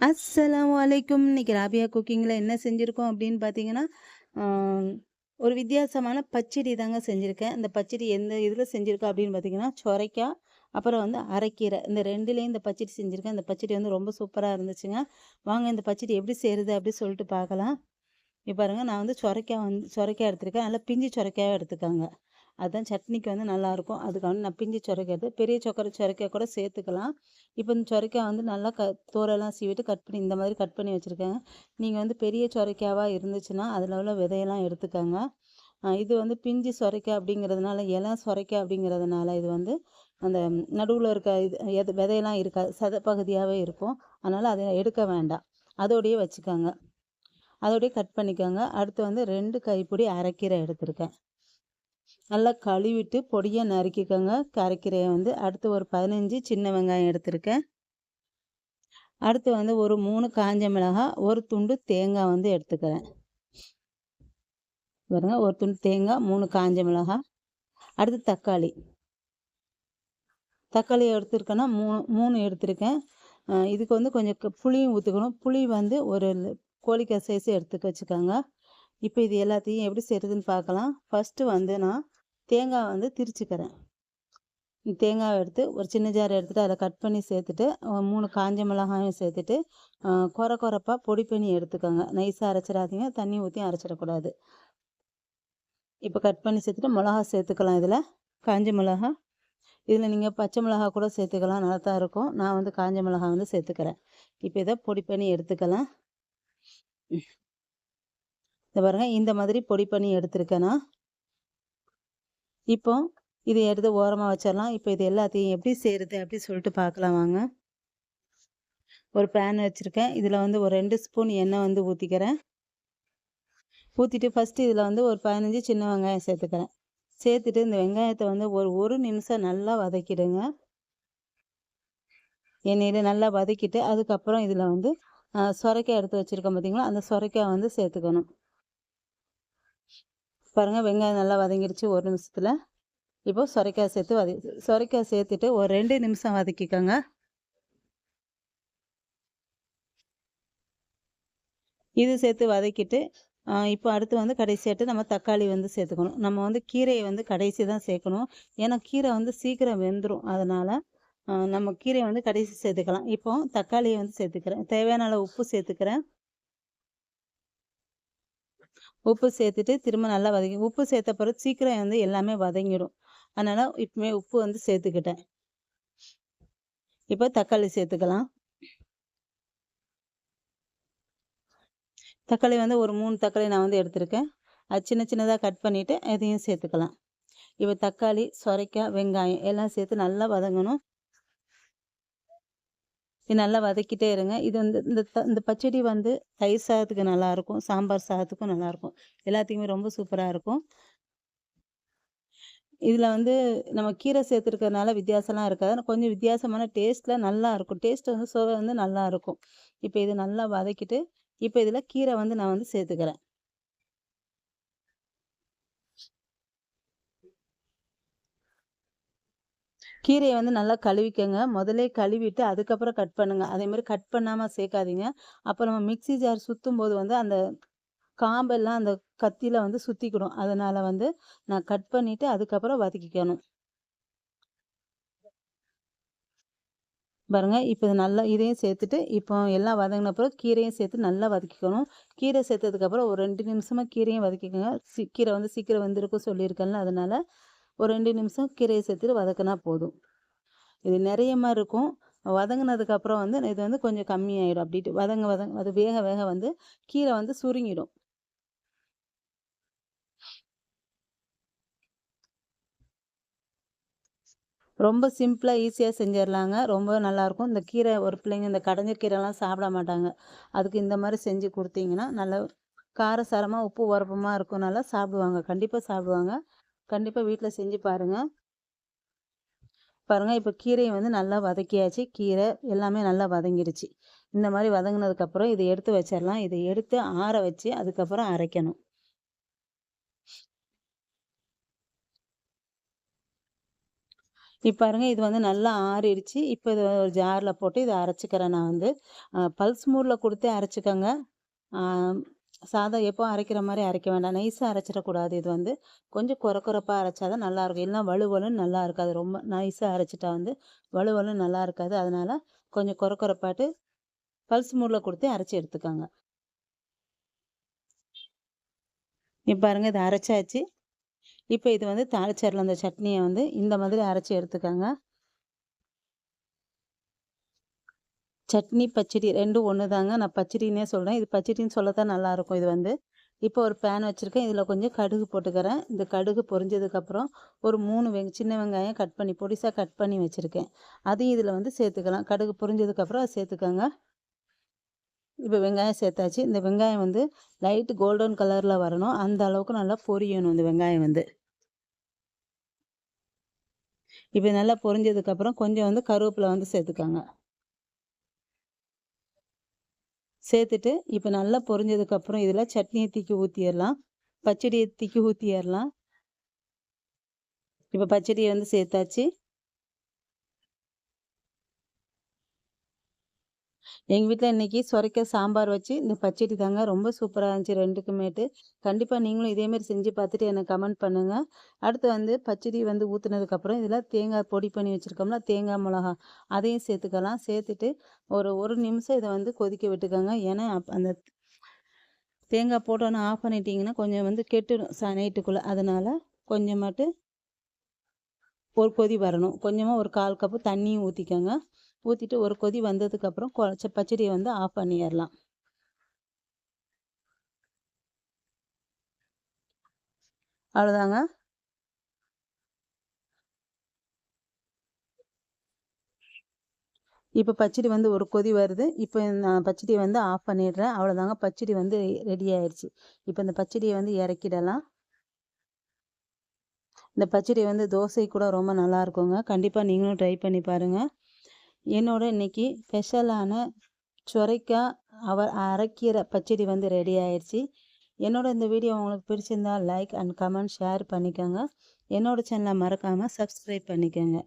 அஸ்ஸலாமு வலைக்கும் இன்னைக்கு ராபியா குக்கிங்கில் என்ன செஞ்சுருக்கோம் அப்படின்னு பார்த்தீங்கன்னா, ஒரு வித்தியாசமான பச்சடி தாங்க செஞ்சுருக்கேன் இந்த பச்சடி எந்த இதில் செஞ்சுருக்கோம் அப்படின்னு பார்த்தீங்கன்னா, சொரைக்காய், அப்புறம் வந்து அரைக்கீரை. இந்த ரெண்டுலேயும் இந்த பச்சடி செஞ்சுருக்கேன் இந்த பச்சடி வந்து ரொம்ப சூப்பராக இருந்துச்சுங்க. வாங்க இந்த பச்சடி எப்படி செய்கிறது அப்படி சொல்லிட்டு பார்க்கலாம். இப்போ பாருங்கள் நான் வந்து சொரைக்காய் வந்து சொரைக்காய் எடுத்திருக்கேன். நல்லா பிஞ்சு சொரைக்காயா எடுத்துக்காங்க அதுதான் சட்னிக்கு வந்து நல்லாயிருக்கும். அதுக்காக நான் பிஞ்சு சொரைக்கிறது பெரிய சொக்கரை சொரைக்காய் கூட சேர்த்துக்கலாம். இப்போ இந்த சொரைக்காய் வந்து நல்லா க தோலெல்லாம் சீவிட்டு கட் பண்ணி இந்த மாதிரி கட் பண்ணி வச்சுருக்கேங்க. நீங்கள் வந்து பெரிய சொரைக்காவா இருந்துச்சுன்னா, அதில் உள்ள விதையெல்லாம் எடுத்துக்கோங்க இது வந்து பிஞ்சு சொரைக்காய் அப்படிங்கிறதுனால, இலை சொரைக்காய் அப்படிங்கிறதுனால இது வந்து அந்த நடுவில் இருக்க இது எது விதையெல்லாம் இருக்காது. சத பகுதியாகவே இருக்கும். அதனால் அதை எடுக்க வேண்டாம். அதோடையே வச்சுக்கோங்க அதோடயே கட் பண்ணிக்கோங்க. அடுத்து வந்து ரெண்டு கைப்பிடி அரைக்கீரை எடுத்திருக்கேன். நல்லா கழுவிட்டு பொடியை நறுக்கிக்கோங்க. கரைக்கீரையை வந்து அடுத்து ஒரு 15 சின்ன வெங்காயம் எடுத்திருக்கேன். அடுத்து வந்து ஒரு மூணு காஞ்ச மிளகாய், ஒரு துண்டு தேங்காய் வந்து எடுத்துக்கிறேன். பாருங்க ஒரு துண்டு தேங்காய், மூணு காஞ்ச மிளகாய். அடுத்து தக்காளி. தக்காளி எடுத்திருக்கேன்னா 3 3 எடுத்திருக்கேன். இதுக்கு வந்து கொஞ்சம் புளியும் ஊற்றுக்கணும் புளி வந்து ஒரு கோழிக்காய் சைஸ் எடுத்துக்க வச்சுக்கோங்க. இப்போ இது எல்லாத்தையும் எப்படி செய்கிறதுன்னு பார்க்கலாம். ஃபர்ஸ்ட்டு வந்து நான் தேங்காய் வந்து திரிச்சுக்கிறேன். தேங்காவை எடுத்து ஒரு சின்ன ஜார் எடுத்துகிட்டு அதை கட் பண்ணி சேர்த்துட்டு, மூணு காஞ்ச மிளகாயும் சேர்த்துட்டு, அ கொர பொடி பண்ணி எடுத்துக்கோங்க. நைஸாக அரைச்சிடாதீங்க. தண்ணி ஊற்றி அரைச்சிடக்கூடாது. இப்போ கட் பண்ணி சேர்த்துட்டு மிளகா சேர்த்துக்கலாம் இதில் காஞ்ச மிளகா. இதில் நீங்கள் பச்சை மிளகா கூட சேர்த்துக்கலாம். நல்லா தான் இருக்கும். நான் வந்து காஞ்ச மிளகா வந்து சேர்த்துக்கிறேன். இப்போ இதை பொடி பண்ணி எடுத்துக்கலாம். இந்த பாருங்க இந்த மாதிரி பொடி பண்ணி எடுத்திருக்கேன் இப்போ இதை எடுத்து ஓரமாக வச்சிடலாம் இப்போ இது எல்லாத்தையும் எப்படி செய்கிறது அப்படி சொல்லிட்டு பார்க்கலாம் வாங்க. ஒரு பேன் வச்சுருக்கேன் இதில் வந்து ஒரு ரெண்டு ஸ்பூன் எண்ணெய் வந்து ஊற்றிக்கிறேன் ஊற்றிட்டு ஃபர்ஸ்ட்டு இதில் வந்து ஒரு 15 சின்ன வெங்காயம் சேர்த்துக்கிறேன். சேர்த்துட்டு இந்த வெங்காயத்தை வந்து ஒரு ஒரு நிமிஷம் நல்லா வதக்கிடுங்க. எண்ணெயில நல்லா வதக்கிட்டு, அதுக்கப்புறம் இதில் வந்து அ சொரைக்காய் எடுத்து வச்சுருக்கோம் பார்த்தீங்களா, அந்த சொரைக்காய் வந்து சேர்த்துக்கணும். பாருங்க வெங்காயம் நல்லா வதங்கிடுச்சு ஒரு நிமிஷத்தில் இப்போ சொரைக்காய் சேர்த்து வதக்கி சொரைக்காய் சேர்த்துட்டு ஒரு ரெண்டு நிமிஷம் வதக்கிக்கோங்க. இது சேர்த்து வதக்கிட்டு, இப்போ அடுத்து வந்து கடைசியாட்டு நம்ம தக்காளி வந்து சேர்த்துக்கணும். நம்ம வந்து கீரையை வந்து கடைசி தான் சேர்க்கணும். ஏன்னா கீரை வந்து சீக்கிரம் வெந்துடும் அதனால் நம்ம கீரையை வந்து கடைசி சேர்த்துக்கலாம். இப்போ தக்காளியை வந்து சேர்த்துக்கிறேன். தேவையான அளவு உப்பு சேர்த்துக்கிறேன். உப்பு சேர்த்துட்டு திரும்ப நல்லா வதக்கி உப்பு சேர்த்த பிறகு சீக்கிரம் வந்து எல்லாமே வதங்கிடும். அதனால இப்போமே உப்பு வந்து சேர்த்துக்கிட்டேன். இப்போ தக்காளி சேர்த்துக்கலாம். தக்காளி வந்து ஒரு மூணு தக்காளி நான் வந்து எடுத்திருக்கேன். அது சின்ன சின்னதா கட் பண்ணிட்டு இதையும் சேர்த்துக்கலாம். இப்போ தக்காளி, சொரைக்காய், வெங்காயம் எல்லாம் சேர்த்து நல்லா வதங்கணும். இது நல்லா வதக்கிட்டே இருங்க. இது வந்து இந்த த இந்த பச்சடி வந்து தயிர் சாதத்துக்கு நல்லாயிருக்கும். சாம்பார் சாதத்துக்கும் நல்லாயிருக்கும். எல்லாத்துக்குமே ரொம்ப சூப்பராக இருக்கும். இதில் வந்து நம்ம கீரை சேர்த்துருக்கிறதுனால வித்தியாசம்லாம் இருக்காது. கொஞ்சம் வித்தியாசமான டேஸ்ட்டில் நல்லாயிருக்கும். டேஸ்ட் வந்து சுவை வந்து நல்லாயிருக்கும். இப்போ இது நல்லா வதக்கிட்டு, இப்போ இதில் கீரை வந்து நான் வந்து சேர்த்துக்கிறேன். கீரைய வந்து நல்லா கழுவிக்கங்க. முதலே கழுவிட்டு அதுக்கப்புறம் கட் பண்ணுங்க. அதேமாதிரி கட் பண்ணாம சேர்க்காதீங்க. அப்ப நம்ம மிக்ஸி ஜார் சுத்தும்போது வந்து அந்த காம்பெல்லாம் அந்த கத்தியில் வந்து சுத்திக்கிடும். அதனால வந்து நான் கட் பண்ணிட்டு அதுக்கப்புறம் வதக்கிக்கணும். பாருங்க இப்போ இது நல்லா இதையும் சேர்த்துட்டு, இப்போ எல்லாம் வதங்கின பிறகு கீரையும் சேர்த்து நல்லா வதக்கிக்கணும். கீரை சேர்த்ததுக்கப்புறம் ஒரு ரெண்டு நிமிஷமா கீரையும் வதக்கிக்கோங்க கீரை வந்து சீக்கிரம் வெந்திருக்கும் சொல்லியிருக்கேன்ல, அதனால ஒரு ரெண்டு நிமிஷம் கீரைய சேர்த்துட்டு வதக்குனா போதும். இது நிறைய மாதிரி இருக்கும். வதங்கினதுக்கப்புறம் வந்து இது வந்து கொஞ்சம் கம்மியாயிடும். அப்படிட்டு வதங்க வதங்க அது வேக வேக வந்து கீரை வந்து சுருங்கிடும். ரொம்ப சிம்பிளா, ஈஸியாக செஞ்சிடலாங்க ரொம்ப நல்லாயிருக்கும். இந்த கீரை ஒரு பிள்ளைங்க இந்த கடைஞ்ச கீரைலாம் சாப்பிட மாட்டாங்க. அதுக்கு இந்த மாதிரி செஞ்சு குடுத்தீங்கன்னா, நல்லா காரசாரமாக உப்பு உரப்பமா இருக்கும் நல்லா சாப்பிடுவாங்க. கண்டிப்பா சாப்பிடுவாங்க. கண்டிப்பாக வீட்டில் செஞ்சு பாருங்க. பாருங்க இப்போ கீரையை வந்து நல்லா வதக்கியாச்சு. கீரை எல்லாமே நல்லா வதங்கிடுச்சு. இந்த மாதிரி வதங்கினதுக்கப்புறம் இதை எடுத்து வச்சிடலாம் இதை எடுத்து ஆற வச்சு அதுக்கப்புறம் அரைக்கணும். இப்போ பாருங்க இது வந்து நல்லா ஆறிடுச்சு இப்போ இது ஒரு ஜாரில் போட்டு இதை அரைச்சிக்கிறேன் நான் வந்து பல்ஸ் மூடில் கொடுத்து அரைச்சிக்கோங்க சாதம் எப்போ அரைக்கிற மாதிரி அரைக்க வேண்டாம். நைஸாக அரைச்சிடக்கூடாது. இது வந்து கொஞ்சம் குறை குறைப்பாக அரைச்சா தான் நல்லாயிருக்கும் இல்லைனா வலுவலுன்னு நல்லா இருக்காது. ரொம்ப நைஸாக அரைச்சிட்டா வந்து வலுவலும் நல்லா இருக்காது. அதனால் கொஞ்சம் குறை குறைப்பாட்டு பல்ஸ் மூடில் கொடுத்து அரைச்சி எடுத்துக்கோங்க. இப்போ பாருங்கள் இதை அரைச்சாச்சு. இப்போ இது வந்து தாளிச்சரில் அந்த சட்னியை வந்து இந்த மாதிரி அரைச்சி எடுத்துக்கோங்க. சட்னி பச்சடி ரெண்டும் ஒன்று தாங்க நான் பச்சடின்னே சொல்கிறேன் இது பச்சடின்னு சொல்ல தான் நல்லாயிருக்கும் இது வந்து. இப்போ ஒரு பேன் வச்சுருக்கேன். இதில் கொஞ்சம் கடுகு போட்டுக்கிறேன். இந்த கடுகு பொரிஞ்சதுக்கப்புறம் ஒரு மூணு வெங் சின்ன வெங்காயம் கட் பண்ணி பொடிசாக கட் பண்ணி வச்சுருக்கேன். அதையும் இதில் வந்து சேர்த்துக்கலாம். கடுகு பொரிஞ்சதுக்கப்புறம் அதை சேர்த்துக்கோங்க. இப்போ வெங்காயம் சேர்த்தாச்சு. இந்த வெங்காயம் வந்து லைட்டு கோல்டன் கலரில் வரணும். அந்த அளவுக்கு நல்லா பொரியணும் இந்த வெங்காயம் வந்து. இப்போ நல்லா பொரிஞ்சதுக்கப்புறம் கொஞ்சம் வந்து கருவேப்பிலை வந்து சேர்த்துக்காங்க. சேர்த்துட்டு இப்போ நல்லா பொரிஞ்சதுக்கப்புறம் இதில் சட்னியை தூக்கி ஊற்றிடலாம் பச்சடியை தூக்கி ஊற்றிடலாம் இப்போ பச்சடியை வந்து சேர்த்தாச்சு. எங்கள் வீட்டில் இன்றைக்கி சுரைக்க சாம்பார் வச்சு இந்த பச்சடி தாங்க ரொம்ப சூப்பராக இருந்துச்சு ரெண்டுக்குமேட்டு. கண்டிப்பாக நீங்களும் இதேமாரி செஞ்சு பார்த்துட்டு எனக்கு கமெண்ட் பண்ணுங்கள் அடுத்து வந்து பச்சடி வந்து ஊற்றுனதுக்கப்புறம் இதில் தேங்காய் பொடி பண்ணி வச்சுருக்கோம்ல தேங்காய் மிளகா அதையும் சேர்த்துக்கலாம். சேர்த்துட்டு ஒரு ஒரு நிமிஷம் இதை வந்து கொதிக்க விட்டுக்கோங்க. ஏன்னா அந்த தேங்காய் போட்டோன்னு ஆஃப் பண்ணிட்டீங்கன்னா கொஞ்சம் வந்து கெட்டுடும் ச நைட்டுக்குள்ளே. அதனால் கொஞ்சமாட்டு ஒரு கொதி வரணும். கொஞ்சமாக ஒரு கால் கப்பு தண்ணியும் ஊற்றிக்கோங்க ஊற்றிட்டு ஒரு கொதி வந்ததுக்கப்புறம் பச்சடியை வந்து ஆஃப் பண்ணிடலாம். அவ்வளோதாங்க. இப்போ பச்சடி வந்து ஒரு கொதி வருது. இப்போ நான் பச்சடியை வந்து ஆஃப் பண்ணிடுறேன். அவ்வளோதாங்க. பச்சடி வந்து ரெடி ஆயிடுச்சு. இப்போ இந்த பச்சடியை வந்து இறக்கிடலாம். இந்த பச்சடி வந்து தோசை கூட ரொம்ப நல்லா இருக்குங்க. கண்டிப்பாக நீங்களும் ட்ரை பண்ணி பாருங்கள் என்னோட இன்னைக்கு ஸ்பெஷலான சுரைக்காய் அவர் அரைக்கீரை பச்சடி வந்து ரெடி ஆயிடுச்சு என்னோட இந்த வீடியோ உங்களுக்கு பிடிச்சிருந்தா லைக் அண்ட் கமெண்ட் ஷேர் பண்ணிக்கோங்க. என்னோட சேனலை மறக்காமல் சப்ஸ்கிரைப் பண்ணிக்கோங்க.